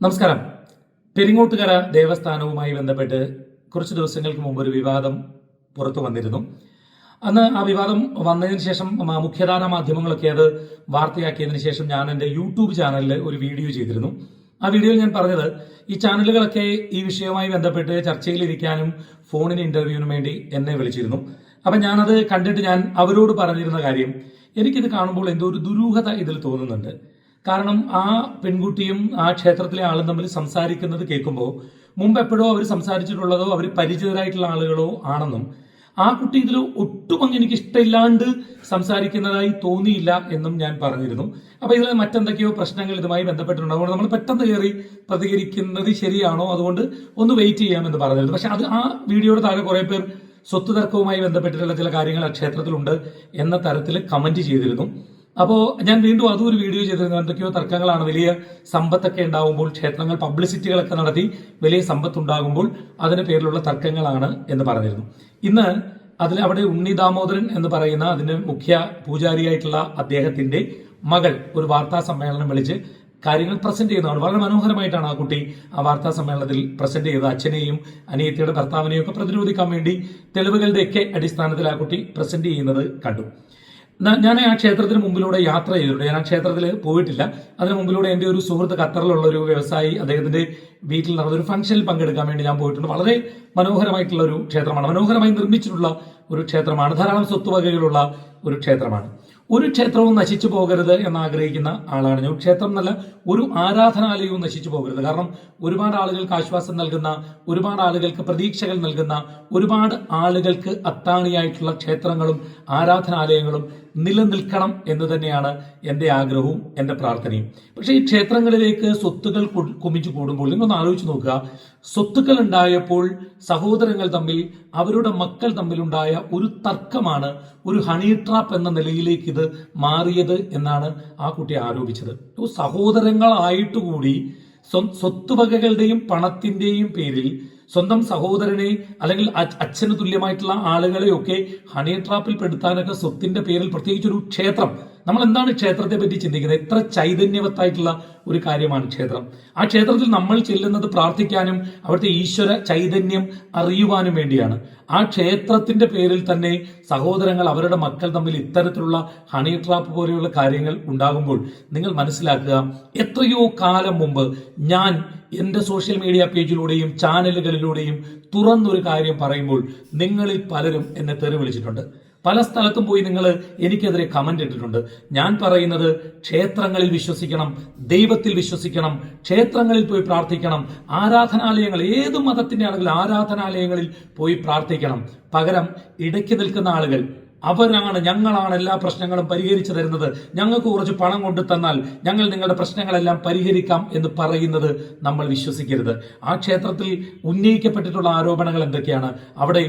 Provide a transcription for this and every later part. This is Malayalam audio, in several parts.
നമസ്കാരം. പെരിങ്ങോട്ടുകര ദേവസ്ഥാനവുമായി ബന്ധപ്പെട്ട് കുറച്ച് ദിവസങ്ങൾക്ക് മുമ്പ് ഒരു വിവാദം പുറത്തു വന്നിരുന്നു. അന്ന് ആ വിവാദം വന്നതിന് ശേഷം മുഖ്യധാര മാധ്യമങ്ങളൊക്കെ അത് വാർത്തയാക്കിയതിന് ശേഷം ഞാൻ എന്റെ യൂട്യൂബ് ചാനലിൽ ഒരു വീഡിയോ ചെയ്തിരുന്നു. ആ വീഡിയോയിൽ ഞാൻ പറഞ്ഞത് ഈ ചാനലുകളൊക്കെ ഈ വിഷയവുമായി ബന്ധപ്പെട്ട് ചർച്ചയിലിരിക്കാനും ഫോണിന് ഇന്റർവ്യൂവിനും വേണ്ടി എന്നെ വിളിച്ചിരുന്നു. അപ്പം ഞാനത് കണ്ടിട്ട് ഞാൻ അവരോട് പറഞ്ഞിരുന്ന കാര്യം എനിക്കിത് കാണുമ്പോൾ എന്തോ ഒരു ദുരൂഹത ഇതിൽ തോന്നുന്നുണ്ട്. കാരണം ആ പെൺകുട്ടിയും ആ ക്ഷേത്രത്തിലെ ആളും തമ്മിൽ സംസാരിക്കുന്നത് കേൾക്കുമ്പോൾ മുമ്പ് എപ്പോഴോ അവർ സംസാരിച്ചിട്ടുള്ളതോ അവർ പരിചിതരായിട്ടുള്ള ആളുകളോ ആണെന്നും ആ കുട്ടി ഇതിൽ ഒട്ടും അങ്ങ് എനിക്ക് ഇഷ്ടമില്ലാണ്ട് സംസാരിക്കുന്നതായി തോന്നിയില്ല എന്നും ഞാൻ പറഞ്ഞിരുന്നു. അപ്പോൾ ഇതിൽ മറ്റെന്തൊക്കെയോ പ്രശ്നങ്ങൾ ഇതുമായി ബന്ധപ്പെട്ടിട്ടുണ്ട്. അതുകൊണ്ട് നമ്മൾ പെട്ടെന്ന് കയറി പ്രതികരിക്കുന്നത് ശരിയാണോ? അതുകൊണ്ട് ഒന്ന് വെയിറ്റ് ചെയ്യാമെന്ന് പറഞ്ഞിരുന്നു. പക്ഷെ അത് ആ വീഡിയോയുടെ താഴെ കുറേ പേർ സ്വത്ത് തർക്കവുമായി ബന്ധപ്പെട്ടിട്ടുള്ള ചില കാര്യങ്ങൾ ആ ക്ഷേത്രത്തിലുണ്ട് എന്ന തരത്തിൽ കമന്റ് ചെയ്തിരുന്നു. അപ്പോൾ ഞാൻ വീണ്ടും അതും ഒരു വീഡിയോ ചെയ്തിരുന്നു. എന്തൊക്കെയോ തർക്കങ്ങളാണ്. വലിയ സമ്പത്തൊക്കെ ഉണ്ടാകുമ്പോൾ ക്ഷേത്രങ്ങൾ പബ്ലിസിറ്റികളൊക്കെ നടത്തി വലിയ സമ്പത്ത് ഉണ്ടാകുമ്പോൾ അതിന് പേരിലുള്ള തർക്കങ്ങളാണ് എന്ന് പറഞ്ഞിരുന്നു. ഇന്ന് അതിൽ അവിടെ ഉണ്ണി ദാമോദരൻ എന്ന് പറയുന്ന അതിന്റെ മുഖ്യ പൂജാരിയായിട്ടുള്ള അദ്ദേഹത്തിന്റെ മകൾ ഒരു വാർത്താ സമ്മേളനം വിളിച്ച് കാര്യങ്ങൾ പ്രസന്റ് ചെയ്യുന്നതാണ്. വളരെ മനോഹരമായിട്ടാണ് ആ കുട്ടി ആ വാർത്താ സമ്മേളനത്തിൽ പ്രസന്റ് ചെയ്തത്. അച്ഛനെയും അനിയത്തിയുടെ ഭർത്താവിനെയും ഒക്കെ പ്രതിരോധിക്കാൻ വേണ്ടി തെളിവുകളുടെയൊക്കെ അടിസ്ഥാനത്തിൽ ആ കുട്ടി പ്രസന്റ് ചെയ്യുന്നത് കണ്ടു. ഞാൻ ആ ക്ഷേത്രത്തിന് മുമ്പിലൂടെ യാത്ര ചെയ്തിട്ടുണ്ട്. ഞാൻ ആ ക്ഷേത്രത്തിൽ പോയിട്ടില്ല. അതിന് മുമ്പിലൂടെ എന്റെ ഒരു സുഹൃത്ത് ഖത്തറിലുള്ള ഒരു വ്യവസായി അദ്ദേഹത്തിന്റെ വീട്ടിൽ നടന്ന ഒരു ഫംഗ്ഷനിൽ പങ്കെടുക്കാൻ വേണ്ടി ഞാൻ പോയിട്ടുണ്ട്. വളരെ മനോഹരമായിട്ടുള്ള ഒരു ക്ഷേത്രമാണ്. മനോഹരമായി നിർമ്മിച്ചിട്ടുള്ള ഒരു ക്ഷേത്രമാണ്. ധാരാളം സ്വത്തുവകകളുള്ള ഒരു ക്ഷേത്രമാണ്. ഒരു ക്ഷേത്രവും നശിച്ചു പോകരുത് എന്ന് ആഗ്രഹിക്കുന്ന ആളാണ് ഞാൻ. ക്ഷേത്രം എന്നല്ല ഒരു ആരാധനാലയവും നശിച്ചു പോകരുത്. കാരണം ഒരുപാട് ആളുകൾക്ക് ആശ്വാസം നൽകുന്ന ഒരുപാട് ആളുകൾക്ക് പ്രതീക്ഷകൾ നൽകുന്ന ഒരുപാട് ആളുകൾക്ക് അത്താണിയായിട്ടുള്ള ക്ഷേത്രങ്ങളും ആരാധനാലയങ്ങളും നിലനിൽക്കണം എന്ന് തന്നെയാണ് എന്റെ ആഗ്രഹവും എന്റെ പ്രാർത്ഥനയും. പക്ഷേ ഈ ക്ഷേത്രങ്ങളിലേക്ക് സ്വത്തുകൾ കുമിച്ചു കൂടുമ്പോൾ നിങ്ങളൊന്ന് ആലോചിച്ച് നോക്കുക. സ്വത്തുക്കൾ ഉണ്ടായപ്പോൾ സഹോദരങ്ങൾ തമ്മിൽ അവരുടെ മക്കൾ തമ്മിലുണ്ടായ ഒരു തർക്കമാണ് ഒരു ഹണി ട്രാപ്പ് എന്ന നിലയിലേക്ക് ഇത് മാറിയത് എന്നാണ് ആ കുട്ടി ആരോപിച്ചത്. സഹോദരങ്ങളായിട്ടുകൂടി സഹോദരങ്ങളായിട്ട് കൂടി സ്വ- സ്വത്തുവകകളുടെയും പണത്തിന്റെയും പേരിൽ സ്വന്തം സഹോദരനെ അല്ലെങ്കിൽ അച്ഛന് തുല്യമായിട്ടുള്ള ആളുകളെയൊക്കെ ഹണി ട്രാപ്പിൽ പെടുത്താനൊക്കെ സ്വത്തിന്റെ പേരിൽ പ്രത്യേകിച്ച് ഒരു ക്ഷേത്രം നമ്മൾ എന്താണ് ക്ഷേത്രത്തെ പറ്റി ചിന്തിക്കുന്നത്? എത്ര ചൈതന്യവത്തായിട്ടുള്ള ഒരു കാര്യമാണ് ക്ഷേത്രം. ആ ക്ഷേത്രത്തിൽ നമ്മൾ ചെല്ലുന്നത് പ്രാർത്ഥിക്കാനും അവിടുത്തെ ഈശ്വര ചൈതന്യം അറിയുവാനും വേണ്ടിയാണ്. ആ ക്ഷേത്രത്തിന്റെ പേരിൽ തന്നെ സഹോദരങ്ങൾ അവരുടെ മക്കൾ തമ്മിൽ ഇത്തരത്തിലുള്ള ഹണി ട്രാപ്പ് പോലെയുള്ള കാര്യങ്ങൾ ഉണ്ടാകുമ്പോൾ നിങ്ങൾ മനസ്സിലാക്കുക എത്രയോ കാലം മുമ്പ് ഞാൻ എന്റെ സോഷ്യൽ മീഡിയ പേജിലൂടെയും ചാനലുകളിലൂടെയും തുറന്നൊരു കാര്യം പറയുമ്പോൾ നിങ്ങളിൽ പലരും എന്നെ തെറി വിളിച്ചിട്ടുണ്ട്. പല സ്ഥലത്തും പോയി നിങ്ങൾ എനിക്കെതിരെ കമന്റ് ഇട്ടിട്ടുണ്ട്. ഞാൻ പറയുന്നത് ക്ഷേത്രങ്ങളിൽ വിശ്വസിക്കണം ദൈവത്തിൽ വിശ്വസിക്കണം ക്ഷേത്രങ്ങളിൽ പോയി പ്രാർത്ഥിക്കണം ആരാധനാലയങ്ങൾ ഏത് മതത്തിന്റെ ആണെങ്കിലും ആരാധനാലയങ്ങളിൽ പോയി പ്രാർത്ഥിക്കണം. പകരം ഇടയ്ക്ക് നിൽക്കുന്ന ആളുകൾ അവരാണ് ഞങ്ങളാണ് എല്ലാ പ്രശ്നങ്ങളും പരിഹരിച്ചു തരുന്നത്. ഞങ്ങൾക്ക് കുറച്ച് പണം കൊണ്ടു തന്നാൽ ഞങ്ങൾ നിങ്ങളുടെ പ്രശ്നങ്ങളെല്ലാം പരിഹരിക്കാം എന്ന് പറയുന്നത് നമ്മൾ വിശ്വസിക്കരുത്. ആ ക്ഷേത്രത്തിൽ ഉന്നയിക്കപ്പെട്ടിട്ടുള്ള ആരോപണങ്ങൾ എന്തൊക്കെയാണ്? അവിടെ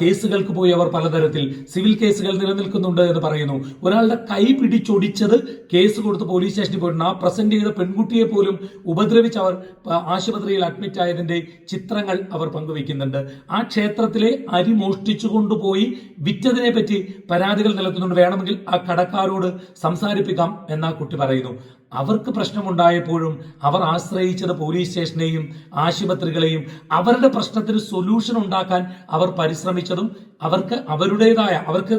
കേസുകൾക്ക് പോയി അവർ പലതരത്തിൽ സിവിൽ കേസുകൾ നിലനിൽക്കുന്നുണ്ട് എന്ന് പറയുന്നു. ഒരാളുടെ കൈ പിടിച്ചൊടിച്ചത് കേസ് കൊടുത്ത് പോലീസ് സ്റ്റേഷനിൽ പോയിട്ടുണ്ട് ആ പ്രസന്റ് ചെയ്ത പെൺകുട്ടിയെ പോലും ഉപദ്രവിച്ച് അവർ ആശുപത്രിയിൽ അഡ്മിറ്റ് ആയതിന്റെ ചിത്രങ്ങൾ അവർ പങ്കുവെക്കുന്നുണ്ട് ആ ക്ഷേത്രത്തിലെ അരി മോഷ്ടിച്ചു കൊണ്ടുപോയി വിറ്റതിനെ പറ്റി പരാതികൾ നിലത്തുന്നുണ്ട്. വേണമെങ്കിൽ ആ കടക്കാരോട് സംസാരിപ്പിക്കാം എന്ന് കുട്ടി പറയുന്നു. അവർക്ക് പ്രശ്നമുണ്ടായപ്പോഴും അവർ ആശ്രയിച്ചത് പോലീസ് സ്റ്റേഷനെയും ആശുപത്രികളെയും അവരുടെ പ്രശ്നത്തിന് സൊല്യൂഷൻ ഉണ്ടാക്കാൻ അവർ പരിശ്രമിച്ചതും അവർക്ക് അവരുടേതായ അവർക്ക്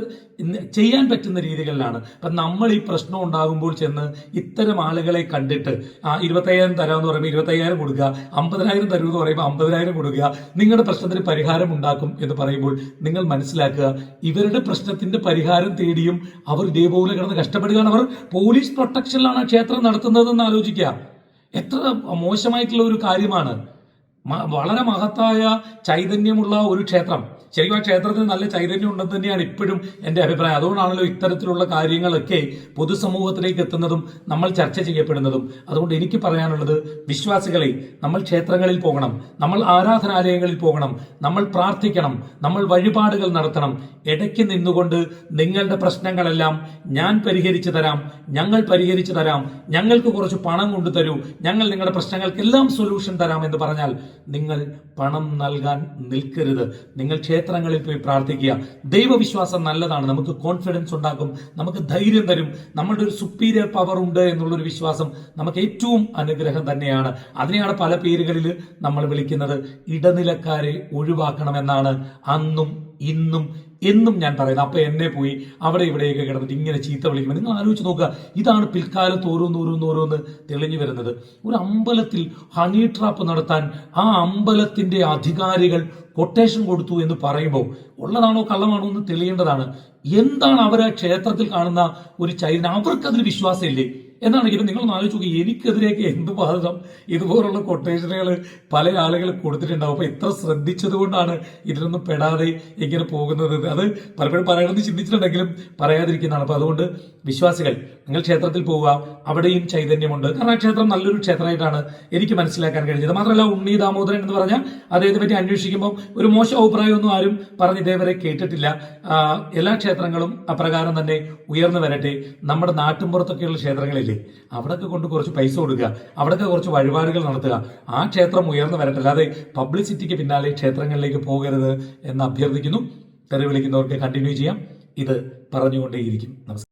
ചെയ്യാൻ പറ്റുന്ന രീതികളിലാണ്. അപ്പം നമ്മൾ ഈ പ്രശ്നം ഉണ്ടാകുമ്പോൾ ചെന്ന് ഇത്തരം ആളുകളെ കണ്ടിട്ട് ആ ഇരുപത്തയ്യായിരം തരാമെന്ന് പറയുമ്പോൾ ഇരുപത്തയ്യായിരം കൊടുക്കുക അമ്പതിനായിരം തരൂ എന്ന് പറയുമ്പോൾ അമ്പതിനായിരം കൊടുക്കുക നിങ്ങളുടെ പ്രശ്നത്തിന് പരിഹാരം ഉണ്ടാക്കും എന്ന് പറയുമ്പോൾ നിങ്ങൾ മനസ്സിലാക്കുക ഇവരുടെ പ്രശ്നത്തിന്റെ പരിഹാരം തേടിയും അവർ ഇതേപോലെ കിടന്ന് കഷ്ടപ്പെടുകയാണ്. അവർ പോലീസ് പ്രൊട്ടക്ഷനിലാണ് ക്ഷേത്രം നടത്തുന്നതെന്ന് ആലോചിക്കുക. എത്ര മോശമായിട്ടുള്ള ഒരു കാര്യമാണ്. വളരെ മഹത്തായ ചൈതന്യമുള്ള ഒരു ക്ഷേത്രം. ശരിക്കും ആ ക്ഷേത്രത്തിന് നല്ല ചൈതന്യം ഉണ്ടെന്ന് തന്നെയാണ് ഇപ്പോഴും എന്റെ അഭിപ്രായം. അതുകൊണ്ടാണല്ലോ ഇത്തരത്തിലുള്ള കാര്യങ്ങളൊക്കെ പൊതുസമൂഹത്തിലേക്ക് എത്തുന്നതും നമ്മൾ ചർച്ച ചെയ്യപ്പെടുന്നതും. അതുകൊണ്ട് എനിക്ക് പറയാനുള്ളത് വിശ്വാസികളെ നമ്മൾ ക്ഷേത്രങ്ങളിൽ പോകണം നമ്മൾ ആരാധനാലയങ്ങളിൽ പോകണം നമ്മൾ പ്രാർത്ഥിക്കണം നമ്മൾ വഴിപാടുകൾ നടത്തണം. ഇടയ്ക്ക് നിന്നുകൊണ്ട് നിങ്ങളുടെ പ്രശ്നങ്ങളെല്ലാം ഞാൻ പരിഹരിച്ചു തരാം ഞങ്ങൾ പരിഹരിച്ചു തരാം ഞങ്ങൾക്ക് കുറച്ച് പണം കൊണ്ടു തരൂ ഞങ്ങൾ നിങ്ങളുടെ പ്രശ്നങ്ങൾക്കെല്ലാം സൊല്യൂഷൻ തരാം എന്ന് പറഞ്ഞാൽ നിങ്ങൾ പണം നൽകാൻ നിൽക്കരുത്. നിങ്ങൾ ക്ഷേത്രങ്ങളിൽ പോയി പ്രാർത്ഥിക്കുക. ദൈവവിശ്വാസം നല്ലതാണ്. നമുക്ക് കോൺഫിഡൻസ് ഉണ്ടാക്കും നമുക്ക് ധൈര്യം തരും. നമ്മളുടെ ഒരു സുപ്പീരിയർ പവർ ഉണ്ട് എന്നുള്ളൊരു വിശ്വാസം നമുക്ക് ഏറ്റവും അനുഗ്രഹം തന്നെയാണ്. അതിനെയാണ് പല പേരുകളിൽ നമ്മൾ വിളിക്കുന്നത്. ഇടനിലക്കാരെ ഒഴിവാക്കണമെന്നാണ്. അന്നും ഇന്നും എന്നും ഞാൻ പറയുന്നത് അപ്പൊ എന്നെ പോയി അവിടെ ഇവിടെയൊക്കെ കിടന്നിട്ട് ഇങ്ങനെ ചീത്ത വിളിക്കുമ്പോൾ നിങ്ങൾ ആലോചിച്ച് നോക്കുക. ഇതാണ് പിൽക്കാലത്ത് ഓരോന്ന് ഓരോന്ന് ഓരോന്ന് തെളിഞ്ഞു വരുന്നത്. ഒരു അമ്പലത്തിൽ ഹണി ട്രാപ്പ് നടത്താൻ ആ അമ്പലത്തിന്റെ അധികാരികൾ കൊട്ടേഷൻ കൊടുത്തു എന്ന് പറയുമ്പോൾ ഉള്ളതാണോ കള്ളമാണോ എന്ന് തെളിയേണ്ടതാണ്. എന്താണ് അവർ ആ ക്ഷേത്രത്തിൽ കാണുന്ന ഒരു ചൈതന്യം? അവർക്കതിൽ വിശ്വാസമില്ലേ? എന്നാണെങ്കിലും നിങ്ങൾ ആലോചിച്ച് നോക്കി എനിക്കെതിരെയൊക്കെ എന്ത് ബാധകം ഇതുപോലുള്ള കൊട്ടേഷനുകൾ പല ആളുകൾ കൊടുത്തിട്ടുണ്ടാവും. അപ്പൊ എത്ര ശ്രദ്ധിച്ചത് കൊണ്ടാണ് ഇതിലൊന്നും പെടാതെ ഇങ്ങനെ പോകുന്നത്. അത് പലപ്പോഴും പറയണമെന്ന് ചിന്തിച്ചിട്ടുണ്ടെങ്കിലും പറയാതിരിക്കുന്നതാണ്. അപ്പോൾ അതുകൊണ്ട് വിശ്വാസികൾ നിങ്ങൾ ക്ഷേത്രത്തിൽ പോവുക. അവിടെയും ചൈതന്യമുണ്ട്. കാരണം ആ ക്ഷേത്രം നല്ലൊരു ക്ഷേത്രമായിട്ടാണ് എനിക്ക് മനസ്സിലാക്കാൻ കഴിഞ്ഞത്. മാത്രമല്ല ഉണ്ണി ദാമോദരൻ എന്ന് പറഞ്ഞാൽ അദ്ദേഹത്തെ പറ്റി അന്വേഷിക്കുമ്പോൾ ഒരു മോശം അഭിപ്രായമൊന്നും ആരും പറഞ്ഞ് ഇതേവരെ കേട്ടിട്ടില്ല. എല്ലാ ക്ഷേത്രങ്ങളും അപ്രകാരം തന്നെ ഉയർന്നു വരട്ടെ. നമ്മുടെ നാട്ടിൻപുറത്തൊക്കെയുള്ള ക്ഷേത്രങ്ങളില്ലേ അവിടെയൊക്കെ കൊണ്ട് കുറച്ച് പൈസ കൊടുക്കുക. അവിടെയൊക്കെ കുറച്ച് വഴിപാടുകൾ നടത്തുക. ആ ക്ഷേത്രം ഉയർന്നു വരട്ടെ. അല്ലാതെ പബ്ലിസിറ്റിക്ക് പിന്നാലെ ക്ഷേത്രങ്ങളിലേക്ക് പോകരുത് എന്ന് അഭ്യർത്ഥിക്കുന്നു. തെറി വിളിക്കുന്നവർക്ക് കണ്ടിന്യൂ ചെയ്യാം. ഇത് പറഞ്ഞുകൊണ്ടേയിരിക്കും. നമസ്കാരം.